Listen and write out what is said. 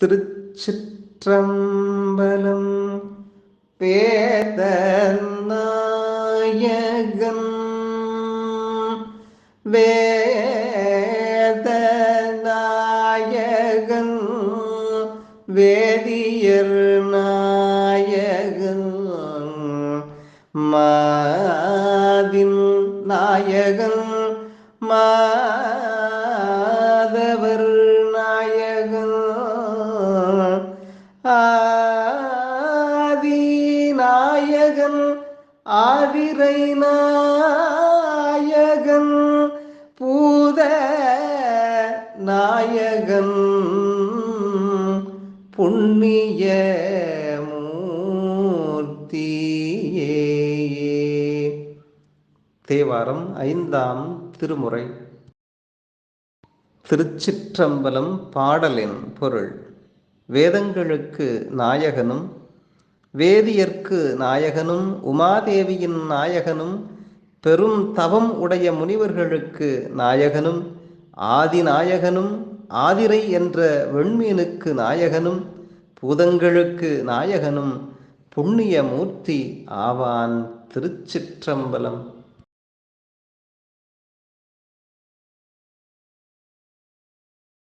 திருச்சிற்றம்பலம் வேத நாயகன் வேத நாயகன் வேதியர் நாயகன் மாதின் நாயகன் மாதவர் ஆதிரை நாயகன் பூத நாயகன் புண்ணிய மூர்த்தியே. தேவாரம் ஐந்தாம் திருமுறை. திருச்சிற்றம்பலம் பாடலின் பொருள். வேதங்களுக்கு நாயகனும் வேதியர்க்கு நாயகனும் உமாதேவியின் நாயகனும் பெரும் தவம் உடைய முனிவர்களுக்கு நாயகனும் ஆதிநாயகனும் ஆதிரை என்ற வெண்மீனுக்கு நாயகனும் பூதங்களுக்கு நாயகனும் புண்ணிய மூர்த்தி ஆவான் திருச்சிற்றம்பலம்.